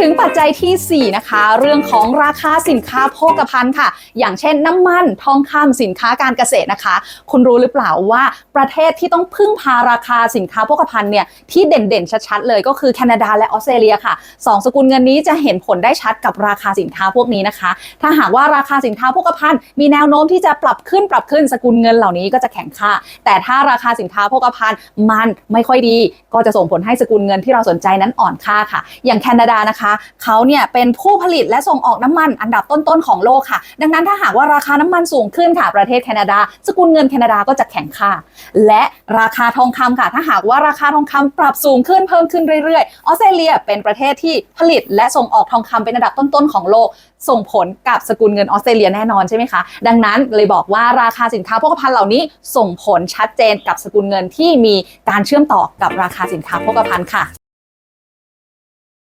ถึงปัจจัยทีสี่ 4 นะคะ เรื่องของราคาสินค้าโภคภัณฑ์ค่ะ อย่างเช่นน้ำมันทองคำสินค้าการเกษตรนะคะ คุณรู้หรือเปล่าว่าประเทศที่ต้องพึ่งพาราคาสินค้าโภคภัณฑ์เนี่ยที่เด่นๆ ชัดๆ เลยก็คือแคนาดาและออสเตรเลียค่ะสองสกุลเงินนี้จะเห็นผลได้ชัดกับราคาสินค้าพวกนี้นะคะ ถ้าหากว่าราคาสินค้าโภคภัณฑ์มีแนวโน้มที่จะปรับขึ้นปรับขึ้นสกุลเงินเหล่านี้ก็จะแข็งค่า แต่ถ้าราคาสินค้าโภคภัณฑ์มันไม่ค่อยดี ก็จะส่งผลให้สกุลเงินที่เราสนใจนั้นอ่อนค่าค่ะ อย่างแคนาดานะคะเขาเนี่ยเป็นผู้ผลิตและส่งออกน้ำมันอันดับต้นๆของโลกค่ะ ดังนั้นถ้าหากว่าราคาน้ำมันสูงขึ้นค่ะ ประเทศแคนาดา สกุลเงินแคนาดาก็จะแข็งค่า และราคาทองคำค่ะ ถ้าหากว่าราคาทองคำปรับสูงขึ้นเพิ่มขึ้นเรื่อยๆ ออสเตรเลียเป็นประเทศที่ผลิตและส่งออกทองคำเป็นอันดับต้นๆของโลก ส่งผลกับสกุลเงินออสเตรเลียแน่นอนใช่ไหมคะ ดังนั้นเลยบอกว่าราคาสินค้าโภคภัณฑ์เหล่านี้ส่งผลชัดเจนกับสกุลเงินที่มีการเชื่อมต่อกับราคาสินค้าโภคภัณฑ์ค่ะ